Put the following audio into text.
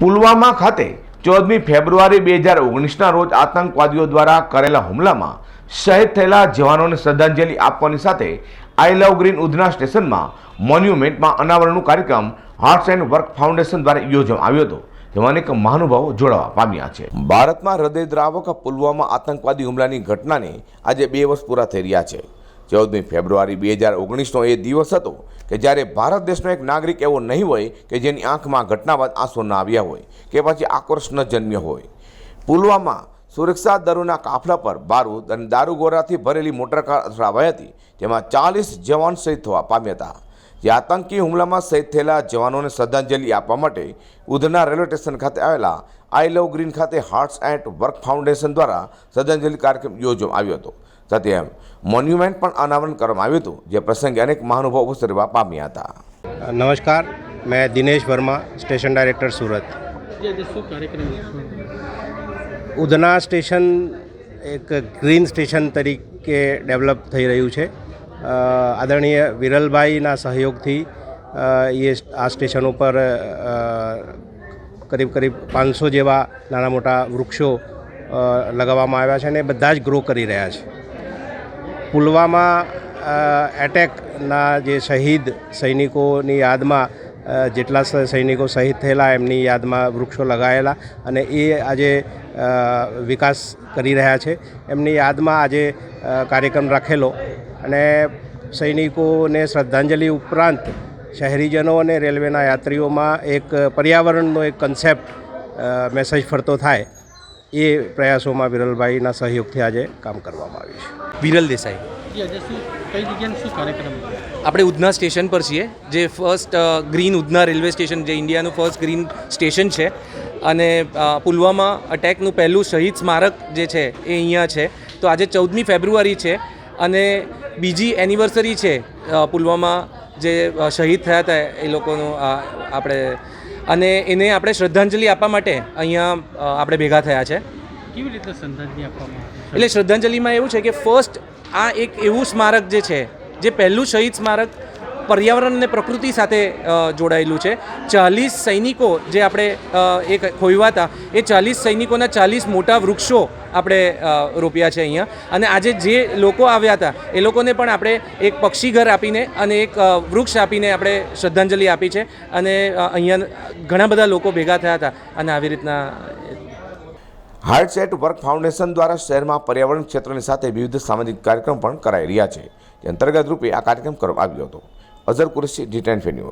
પુલવામા ખાતે ચૌદમી ફેબ્રુઆરી બે હજાર ઓગણીસના રોજ આતંકવાદીઓ દ્વારા કરેલા હુમલામાં શહીદ થયેલા જવાનોને શ્રદ્ધાંજલિ આપવાની સાથે આઈ લવ ગ્રીન ઉધના સ્ટેશનમાં મોન્યુમેન્ટમાં અનાવરણનું કાર્યક્રમ હાર્ટ એન્ડ વર્ક ફાઉન્ડેશન દ્વારા યોજવામાં આવ્યો હતો. જેમાં અનેક મહાનુભાવો જોડાવા પામ્યા છે. ભારતમાં હૃદયદ્રાવક પુલવામા આતંકવાદી હુમલાની ઘટનાને આજે બે વર્ષ પૂરા થઈ રહ્યા છે. ચૌદમી ફેબ્રુઆરી બે હજાર ઓગણીસનો એ દિવસ હતો કે જ્યારે ભારત દેશનો એક નાગરિક એવો નહીં હોય કે જેની આંખમાં ઘટના બાદ આંસુ ન આવ્યા હોય, કે પછી આક્રોશ ન જન્મ્યો હોય. પુલવામા સુરક્ષા દળોના કાફલા પર બારૂદ અને દારૂગોરાથી ભરેલી મોટરકાર અથડાવાઈ હતી, જેમાં ચાલીસ જવાન શહીદ થવા પામ્યા હતા. જે આતંકી હુમલામાં શહીદ થયેલા જવાનોને શ્રદ્ધાંજલિ આપવા માટે ઉધના રેલવે સ્ટેશન ખાતે આવેલા આઈ લવ ગ્રીન ખાતે હાર્ટ્સ એન્ડ વર્ક ફાઉન્ડેશન દ્વારા શ્રદ્ધાંજલિ કાર્યક્રમ યોજવામાં આવ્યો હતો. સાથે મોન્યુમેન્ટ પણ અનાવરણ કરવામાં આવ્યું હતું, જે પ્રસંગે અનેક મહાનુભાવો ઉપસ્થિત રહેવા પામ્યા હતા. નમસ્કાર, મેં Dinesh Varma, station director Surat. Udhna station એક ગ્રીન સ્ટેશન તરીકે ડેવલપ થઈ રહ્યું છે. આદરણીય વિરલભાઈના સહયોગથી એ આ સ્ટેશન ઉપર કરીબ કરીબ પાંચસો જેવા નાના મોટા વૃક્ષો લગાવવામાં આવ્યા છે અને બધા જ ગ્રો કરી રહ્યા છે. પુલવામા એટેકના જે શહીદ સૈનિકોની યાદમાં જેટલા સૈનિકો શહીદ થયેલા એમની યાદમાં વૃક્ષો લગાવેલા અને એ આજે વિકાસ કરી રહ્યા છે. એમની યાદમાં આજે કાર્યક્રમ રાખેલો અને સૈનિકોને શ્રદ્ધાંજલિ ઉપરાંત શહેરીજનો અને રેલવેના યાત્રીઓમાં એક પર્યાવરણનો એક કન્સેપ્ટ મેસેજ ફરતો થાય. એ પ્રયાસોમાં વિરલભાઈના સહયોગથી આજે કામ કરવામાં આવ્યું છે. વિરલ દેસાઈ? આપણે ઉધના સ્ટેશન પર છીએ જે first green Udhna railway station જે ઇન્ડિયાનું ફર્સ્ટ ગ્રીન સ્ટેશન છે. અને પુલવામા અટેકનું પહેલું શહીદ સ્મારક જે છે એ અહીંયા છે. તો આજે ચૌદમી ફેબ્રુઆરી છે અને બીજી એનિવર્સરી છે પુલવામા જે શહીદ થયા હતા એ લોકોનું આપણે અને એને આપણે શ્રદ્ધાંજલિ આપવા માટે અહીંયા આપણે ભેગા થયા છે. કેવી રીતે શ્રદ્ધાંજલિ આપવામાં એટલે શ્રદ્ધાંજલિમાં એવું છે કે ફર્સ્ટ આ એક એવું સ્મારક જે છે જે પહેલું શહીદ સ્મારક પર્યાવરણ અને પ્રકૃતિ સાથે જોડાયેલું છે. ચાલીસ સૈનિકો જે આપણે એક ખોઈવા હતા, એ ચાલીસ સૈનિકોના ચાલીસ મોટા વૃક્ષો આપણે રોપ્યા છે અહીંયા. અને આજે જે લોકો આવ્યા હતા, એ લોકોને પણ આપણે એક પક્ષી ઘર આપીને અને એક વૃક્ષ આપીને આપણે શ્રદ્ધાંજલિ આપી છે. અને અહીંયા ઘણા બધા લોકો ભેગા થયા હતા અને આવી રીતના હાર્ટસેટ વર્ક ફાઉન્ડેશન દ્વારા શહેરમાં પર્યાવરણ ક્ષેત્રની સાથે વિવિધ સામાજિક કાર્યક્રમ પણ કરાઈ રહ્યા છે. અંતર્ગત રૂપે આ કાર્યક્રમ કરવામાં આવ્યો હતો. Azhar Qureshi ji ten news